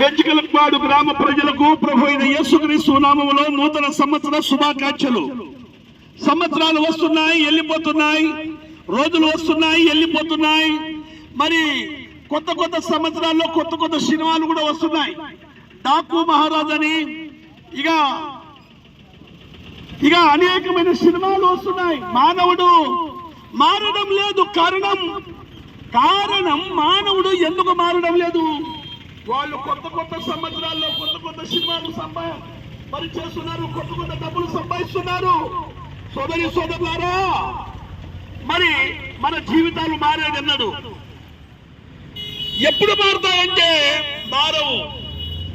పెంచికలపాడు గ్రామ ప్రజలకు ప్రభు అయిన యేసుక్రీస్తు నామములో నూతన సంవత్సర శుభాకాంక్షలు. సంవత్సరాలు వస్తున్నాయి వెళ్ళిపోతున్నాయి రోజులు వస్తున్నాయి వెళ్ళిపోతున్నాయి. మరి కొత్త కొత్త సంవత్సరాల్లో కొత్త కొత్త సినిమాలు కూడా వస్తున్నాయి. డాకు మహారాజ్ అని ఇక ఇక అనేకమైన సినిమాలు వస్తున్నాయి. మానవుడు మారడం లేదు కారణం కారణం మానవుడు ఎందుకు మారడం లేదు? వాళ్ళు కొత్త కొత్త సంవత్సరాల్లో కొత్త కొత్త సినిమాలు సంపా మరి చేస్తున్నారు కొత్త కొత్త డబ్బులు సంపాదిస్తున్నారు. సోదరి సోదరులారా మరి మన జీవితాలు మారేదన్నాడు? ఎప్పుడు మారుతాయంటే మారవు.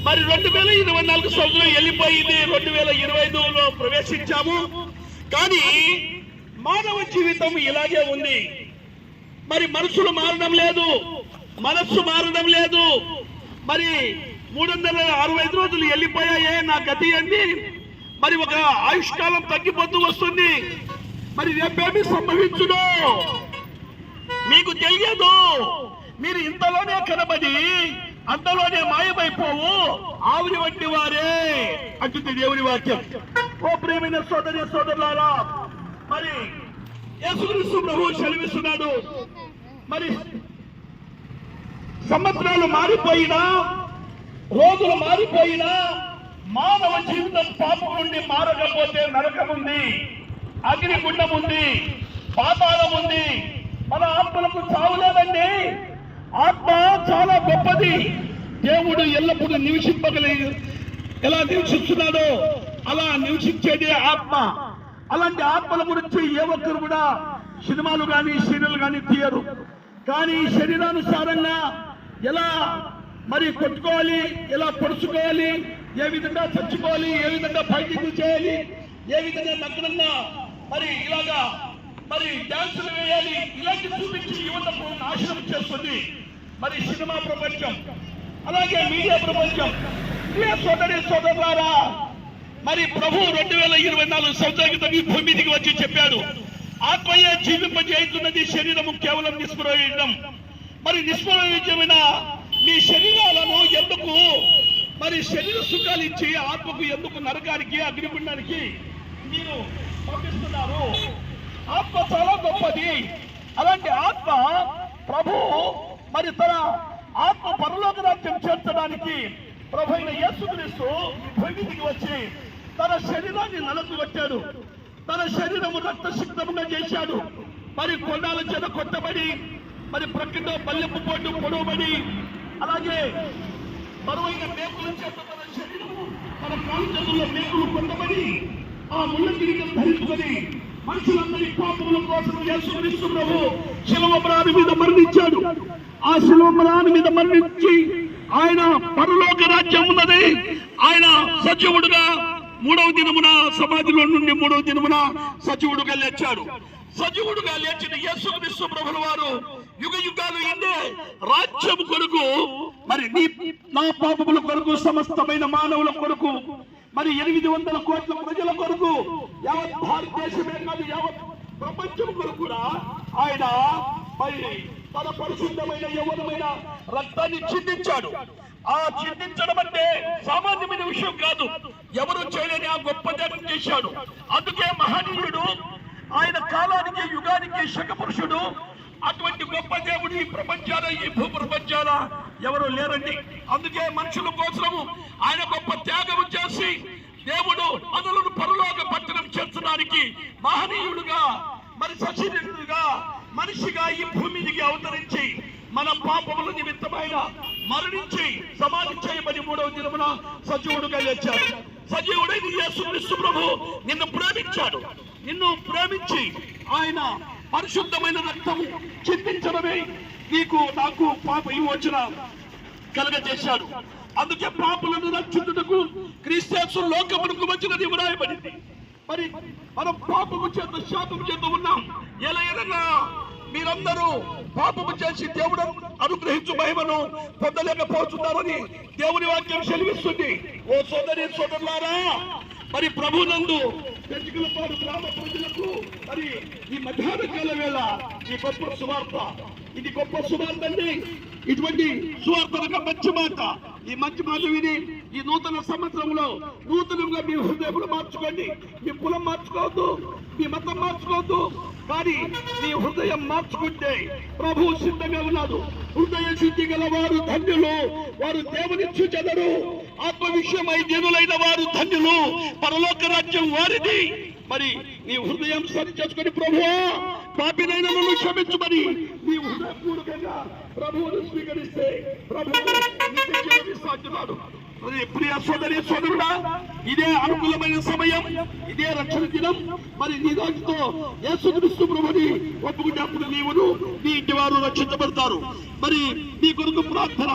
మరి రెండు వేల ఇరవై నాలుగు సంవత్సరం వెళ్ళిపోయింది రెండు వేల ఇరవై ఐదులో ప్రవేశించాము. కానీ మానవ జీవితం ఇలాగే ఉంది. మరి మనుషులు మారడం లేదు మనస్సు మారడం లేదు మరి మూడు వందల అరవై ఐదు రోజులు వెళ్ళిపోయాయే నా గతి అంది మరి ఒక ఆయుష్కాలం తగ్గిపోతూ వస్తుంది. మరి రేపేమి సంభవించును. మీకు తెలియదు మీరు ఇంతలోనే కనబడి అంతలోనే మాయమైపోవు. ఆవిరి వంటి వారే అంటుంది దేవుని వాక్యం. ఓ ప్రేమైన సోదరి సోదరులారా మరి యేసుక్రీస్తు ప్రభు సెలవిస్తున్నాడు మరి సంవత్సరాలు మారిపోయినా రోజులు మారిపోయినా మానవ జీవితం పాపం నుండి మారకపోతే నరకం ఉంది అగ్నిగుండం ఉంది పాతాళం ఉంది. మన ఆత్మలకు చావు లేదండి. ఆత్మ చాలా గొప్పది. దేవుడు ఎల్లప్పుడూ నివసింపగలిగి ఎలా నివసిస్తున్నాడో అలా నివసించేది ఆత్మ. అలాంటి ఆత్మల గురించి ఏ ఒక్కరు కూడా సినిమాలు కానీ సీరియల్ కానీ తీయరు. కానీ శరీరానుసారంగా ఎలా మరి కొట్టుకోవాలి ఎలా పొడుచుకోవాలి ఏ విధంగా చచ్చుకోవాలి ఏ విధంగా ఫైటింగ్ చేయాలి ఏ విధంగా నగ్నంగా మరి ఇలాగా మరి డాన్సులు వేయాలి ఇలాంటి చూపించి యువతకు నాశనం చేస్తుంది మరి సినిమా ప్రపంచం. అలాగే మీడియా ప్రపంచం. ప్రియ సోదరి సోదరులారా మరి ప్రభు రెండు వేల ఇరవై నాలుగు సంవత్సరాల క్రితం ఈ భూమి మీదకి వచ్చి చెప్పాడు. ఆత్మయే జీవింపజేస్తున్నది శరీరము కేవలం నిష్ప్రయోజనం మరి నిష్ప్రయోజనమైన మీ శరీరాలను ఎందుకు? మరి శరీర సుఖాలు ఇచ్చి ఆత్మకు ఎందుకు నరకానికి అగ్నిగుండానికి మీరు పంపిస్తున్నారు? ఆత్మ చాలా గొప్పది. అలాంటి ఆత్మ ప్రభు మరి తన ఆత్మ పరలోక రాజ్యం చేర్చడానికి ప్రభు అయిన యేసుక్రీస్తు భూమికి వచ్చి తన శరీరాన్ని నలగొట్టాడు తన శరీరము రక్తసిద్ధముగా చేశాడు. మరి కొండాల చేత కొట్టబడి మరి ప్రక్కన పల్లెపు పోటు పొడవబడి అలాగే బరువైన మేకుల చేత తన శరీరము తన కాలు చేతుల్లో మేకులు కొట్టబడి ఆ ముళ్ళ కిరీటం ధరించుకొని మనుషులందరి పాపముల కోసం యేసుక్రీస్తు ప్రభు శిలువ మీద మరణించాడు. ఆ శిలువ మీద మరణించి ఆయన పరలోక రాజ్యం ఉన్నది. ఆయన సజీవుడుగా మూడవ దినమున సమాధిలో నుండి మూడవ దినమున సజీవుడుగా లేచాడు. సజీవుడుగా లేచిన యేసుక్రీస్తు ప్రభుల వారు యుగ యుగాలు ఇందే రాజ్యం కొరకు మరి నీ నా పాపముల కొరకు సమస్తమైన మానవుల కొరకు మరి ఎనిమిది వందల కోట్ల ప్రజల కొరకు యావత్ భారతదేశమే కాదు యావత్ ప్రపంచం కొరకు కూడా ఆయన మరి తన పరిశుద్ధమైన యవనమైన రక్తాన్ని చిందించాడు. ఆ చిందించడం అంటే సామాన్యమైన విషయం కాదు. ఎవరు చేయలేని ఆ గొప్ప త్యాగం చేశాడు. అందుకే మహనీయుడు ఆయన కాలానికి యుగానికి శక పురుషుడు అటువంటి గొప్ప దేవుడు ఈ ప్రపంచాల ఈ భూ ప్రపంచాల ఎవరు లేరండి. అందుకే మనుషుల కోసము ఆయన గొప్ప త్యాగం చేసి దేవుడు మనలను పరలోక పట్టణం చేర్చడానికి మహనీయుడుగా మరి సశరీరుడుగా మనిషిగా ఈ భూమికి అవతరించి మన పాపముల నిమిత్తమైన మరణించి సమాధి చేయబడి మూడవ దినమున సజీవుడుగా లేచాడు. సజీవుడైన యేసుక్రీస్తు ప్రభు నిన్ను ప్రేమించాడు. నిన్ను ప్రేమించి ఆయన పరిశుద్ధమైన రక్తం చింతించడమే నీకు నాకు పాప విమోచన కలగజేశాడు. అందుకే పాపలను రక్షించుటకు క్రీస్తు లోకమునకు వచ్చినది వ్రాయబడింది. మరి మనం పాపము చేత శాపము చేత ఉన్నాం. ఎలా ఎనగా మీరందరూ పాపము చేసి దేవుడు అనుగ్రహించు మహిమను పొందలేకపోతున్నారని దేవుని వాక్యం సెలవిస్తుంది. ఓ సోదరి సోదరులారా మరి ప్రభునందు పెంచుకులపాడు గ్రామ ప్రజలకు. మరి ఈ మధ్యాహ్న కాల వేళ ఈ గొప్ప సువార్త ఇది గొప్ప సువార్త అండి. ఇటువంటి సువార్తనక మంచి మాట. ఈ మంచి మాట విని ఈ నూతన సంవత్సరంలో నూతనంగా మీ హృదయములు మార్చుకోండి. మీ కులం మార్చుకోవద్దు మీ మతం మార్చుకోవద్దు. కానీ మీ హృదయం మార్చుకుంటే ప్రభు సిద్ధంగా ఉన్నాడు. హృదయ శుద్ధి గల వారు ధన్యులు. వారు దేవుని చూచెదరు. ఆత్మవిషయమై జనులైన వారు ధన్యులు. పరలోక రాజ్యం వారిది. మరి నీ హృదయం సరి చేసుకుని ప్రభు పాపినైన నన్ను క్షమించమని నీ హృదయపూర్వకంగా ప్రభువును స్వీకరిస్తే ప్రభువు మరి ప్రియ సోదరి సోదరుడా ఇదే అనుకూలమైన సమయం ఇదే రక్షణ దినం. మరి నీ దానితో యేసుక్రీస్తు ప్రభుని ఒప్పుకున్నప్పుడు నీవును నీ ఇంటి వారు రక్షించబడతారు. మరి నీ కొరకు ప్రార్థన